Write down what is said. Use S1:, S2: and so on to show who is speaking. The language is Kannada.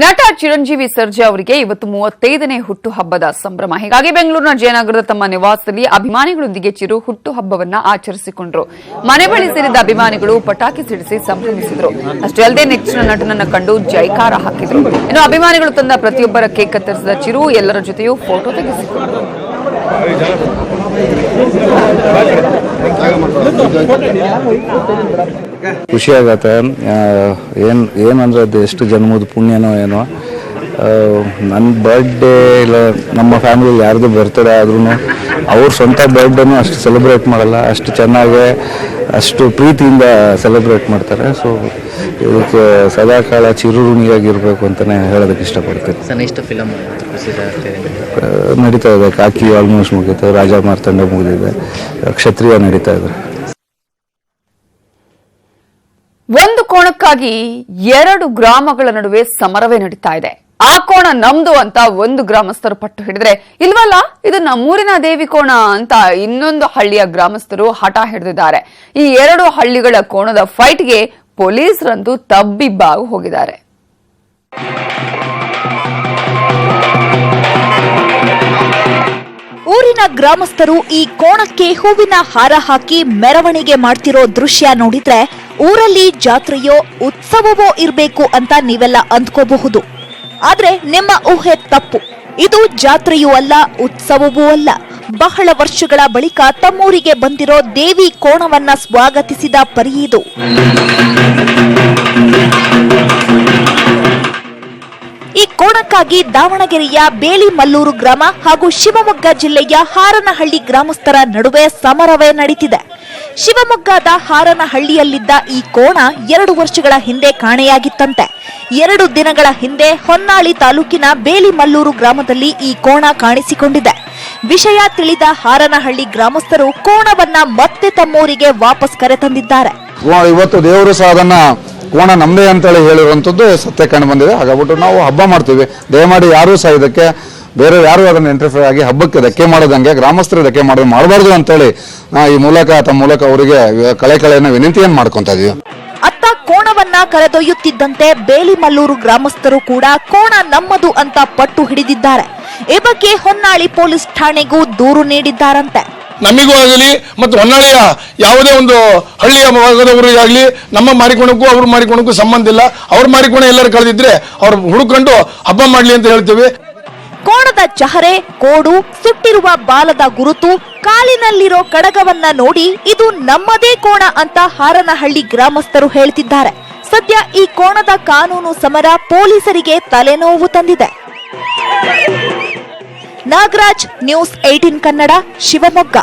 S1: ನಟ ಚಿರಂಜೀವಿ ಸರ್ಜಾ ಅವರಿಗೆ ಇವತ್ತು ಮೂವತ್ತೈದನೇ ಹುಟ್ಟುಹಬ್ಬದ ಸಂಭ್ರಮ. ಹೀಗಾಗಿ ಬೆಂಗಳೂರಿನ ಜಯನಗರದ ತಮ್ಮ ನಿವಾಸದಲ್ಲಿ ಅಭಿಮಾನಿಗಳೊಂದಿಗೆ ಚಿರು ಹುಟ್ಟುಹಬ್ಬವನ್ನ ಆಚರಿಸಿಕೊಂಡರು. ಮನೆ ಬಳಿ ಸೇರಿದ ಅಭಿಮಾನಿಗಳು ಪಟಾಕಿ ಸಿಡಿಸಿ ಸಂಭ್ರಮಿಸಿದರು. ಅಷ್ಟೇ ಅಲ್ಲದೆ ನೆಚ್ಚಿನ ನಟನನ್ನು ಕಂಡು ಜೈಕಾರ ಹಾಕಿದ್ರು. ಇನ್ನು ಅಭಿಮಾನಿಗಳು ತಂದ ಪ್ರತಿಯೊಬ್ಬರ ಕೇಕ್ ಕತ್ತರಿಸಿದ ಚಿರು ಎಲ್ಲರ ಜೊತೆಯೂ ಫೋಟೋ ತೆಗೆಸಿಕೊಂಡರು.
S2: ಖುಷಿ ಆಗತ್ತೆ ಏನು ಏನಂದ್ರೆ ಅದು ಎಷ್ಟು ಜನ್ಮದ ಪುಣ್ಯನೋ ಏನೋ. ನನ್ನ ಬರ್ಡೇ ಇಲ್ಲ ನಮ್ಮ ಫ್ಯಾಮಿಲಿ ಯಾರ್ದು ಬರ್ತಡೇ ಆದ್ರೂ ಅವ್ರ ಸ್ವಂತ ಬರ್ಡೇನು ಅಷ್ಟು ಸೆಲೆಬ್ರೇಟ್ ಮಾಡಲ್ಲ. ಅಷ್ಟು ಚೆನ್ನಾಗೆ ಅಷ್ಟು ಪ್ರೀತಿಯಿಂದ ಸೆಲೆಬ್ರೇಟ್ ಮಾಡ್ತಾರೆ. ಸೊ ಇದಕ್ಕೆ ಸದಾಕಾಲ ಚಿರುರುಣಿಯಾಗಿರ್ಬೇಕು ಅಂತಲೇ ಹೇಳೋದಕ್ಕೆ ಇಷ್ಟಪಡ್ತೀನಿ. ನಡೀತಾ ಇದೆ. ಕಾಕಿ ಆಲ್ಮೋಸ್ಟ್ ಮುಗೀತು. ರಾಜ ಮಾರ್ತಂಡ ಮುಗಿದಿದೆ. ಕ್ಷತ್ರಿಯ ನಡೀತಾ ಇದೆ.
S1: ಒಂದು ಕೋಣಕ್ಕಾಗಿ ಎರಡು ಗ್ರಾಮಗಳ ನಡುವೆ ಸಮರವೇ ನಡೀತಾ ಇದೆ. ಆ ಕೋಣ ನಮ್ದು ಅಂತ ಒಂದು ಗ್ರಾಮಸ್ಥರು ಪಟ್ಟು ಹಿಡಿದ್ರೆ, ಇಲ್ವಲ್ಲ? ಇದು ನಮ್ಮೂರಿನ ದೇವಿ ಕೋಣ ಅಂತ ಇನ್ನೊಂದು ಹಳ್ಳಿಯ ಗ್ರಾಮಸ್ಥರು ಹಠ ಹಿಡಿದಿದ್ದಾರೆ. ಈ ಎರಡು ಹಳ್ಳಿಗಳ ಕೋಣದ ಫೈಟ್ಗೆ ಪೊಲೀಸರಂತೂ ತಬ್ಬಿಬ್ಬಾಗಿ ಹೋಗಿದ್ದಾರೆ.
S3: ಗ್ರಾಮಸ್ಥರು ಈ ಕೋಣಕ್ಕೆ ಹೂವಿನ ಹಾರ ಹಾಕಿ ಮೆರವಣಿಗೆ ಮಾಡ್ತಿರೋ ದೃಶ್ಯ ನೋಡಿದ್ರೆ ಊರಲ್ಲಿ ಜಾತ್ರೆಯೋ ಉತ್ಸವವೋ ಇರಬೇಕು ಅಂತ ನೀವೆಲ್ಲ ಅಂದ್ಕೋಬಹುದು. ಆದ್ರೆ ನಿಮ್ಮ ಊಹೆ ತಪ್ಪು. ಇದು ಜಾತ್ರೆಯೂ ಅಲ್ಲ, ಉತ್ಸವವೂ ಅಲ್ಲ. ಬಹಳ ವರ್ಷಗಳ ಬಳಿಕ ತಮ್ಮೂರಿಗೆ ಬಂದಿರೋ ದೇವಿ ಕೋಣವನ್ನ ಸ್ವಾಗತಿಸಿದ ಪರಿಯಿದು ಈ ಕೋಣಕ್ಕಾಗಿ ದಾವಣಗೆರೆಯ ಬೇಲಿಮಲ್ಲೂರು ಗ್ರಾಮ ಹಾಗೂ ಶಿವಮೊಗ್ಗ ಜಿಲ್ಲೆಯ ಹಾರನಹಳ್ಳಿ ಗ್ರಾಮಸ್ಥರ ನಡುವೆ ಸಮರವೇ ನಡೀತಿದೆ. ಶಿವಮೊಗ್ಗದ ಹಾರನಹಳ್ಳಿಯಲ್ಲಿದ್ದ ಈ ಕೋಣ ಎರಡು ವರ್ಷಗಳ ಹಿಂದೆ ಕಾಣೆಯಾಗಿತ್ತಂತೆ. ಎರಡು ದಿನಗಳ ಹಿಂದೆ ಹೊನ್ನಾಳಿ ತಾಲೂಕಿನ ಬೇಲಿಮಲ್ಲೂರು ಗ್ರಾಮದಲ್ಲಿ ಈ ಕೋಣ ಕಾಣಿಸಿಕೊಂಡಿದೆ. ವಿಷಯ ತಿಳಿದ ಹಾರನಹಳ್ಳಿ ಗ್ರಾಮಸ್ಥರು ಕೋಣವನ್ನ ಮತ್ತೆ ತಮ್ಮೂರಿಗೆ ವಾಪಸ್ ಕರೆತಂದಿದ್ದಾರೆ.
S4: ಇವತ್ತು ದೇವರು ಕೋಣ ನಮ್ಮದೇ ಅಂತೇಳಿ ಹೇಳಿರುವಂಥದ್ದು ಸತ್ಯ ಕಂಡು ಬಂದಿದೆ. ಹಾಗಾಗ್ಬಿಟ್ಟು ನಾವು ಹಬ್ಬ ಮಾಡ್ತೀವಿ. ದಯಮಾಡಿ ಯಾರೂ ಸಹ ಇದಕ್ಕೆ ಬೇರೆ ಯಾರು ಅದನ್ನು ಇಂಟರ್ಫಿಯರ್ ಆಗಿ ಹಬ್ಬಕ್ಕೆ ಧಕ್ಕೆ ಮಾಡೋದಂಗೆ ಗ್ರಾಮಸ್ಥರು ಧಕ್ಕೆ ಮಾಡೋದು ಮಾಡಬಾರ್ದು ಅಂತೇಳಿ ಈ ಮೂಲಕ ತಮ್ಮ ಮೂಲಕ ಅವರಿಗೆ ಕಳೆ ಕಳೆಯನ್ನು ವಿನಂತಿಯನ್ನು ಮಾಡ್ಕೊತಾ ಇದೀವಿ.
S3: ಅತ್ತ ಕೋಣವನ್ನ ಕರೆದೊಯ್ಯುತ್ತಿದ್ದಂತೆ ಬೇಲಿಮಲ್ಲೂರು ಗ್ರಾಮಸ್ಥರು ಕೂಡ ಕೋಣ ನಮ್ಮದು ಅಂತ ಪಟ್ಟು ಹಿಡಿದಿದ್ದಾರೆ. ಈ ಬಗ್ಗೆ ಹೊನ್ನಾಳಿ ಪೊಲೀಸ್ ಠಾಣೆಗೂ ದೂರು ನೀಡಿದ್ದಾರಂತೆ.
S5: ನಮಿಗೂ ಆಗಲಿ ಮತ್ತು ಹೊನ್ನಾಳಿಯ ಯಾವುದೇ ಒಂದು ಹಳ್ಳಿಯ ಭಾಗದವರಿಗಾಗಲಿ ನಮ್ಮ ಮಾರಿಕೋಣಕ್ಕೂ ಅವ್ರ ಮಾರಿಕೋಣಕ್ಕೂ ಸಂಬಂಧ ಇಲ್ಲ. ಅವ್ರ ಮಾರಿಕೋಣ ಎಲ್ಲರೂ ಕಳೆದಿದ್ರೆ ಅವ್ರು ಹುಡುಕೊಂಡು ಹಬ್ಬ ಮಾಡಲಿ ಅಂತ ಹೇಳ್ತೀವಿ.
S3: ಕೋಣದ ಚಹರೆ, ಕೋಡು, ಸುಟ್ಟಿರುವ ಬಾಲದ ಗುರುತು, ಕಾಲಿನಲ್ಲಿರೋ ಕಡಗವನ್ನ ನೋಡಿ ಇದು ನಮ್ಮದೇ ಕೋಣ ಅಂತ ಹಾರನಹಳ್ಳಿ ಗ್ರಾಮಸ್ಥರು ಹೇಳ್ತಿದ್ದಾರೆ. ಸದ್ಯ ಈ ಕೋಣದ ಕಾನೂನು ಸಮರ ಪೊಲೀಸರಿಗೆ ತಲೆನೋವು ತಂದಿದೆ. Nagaraj news eighteen Kannada Shivamogga.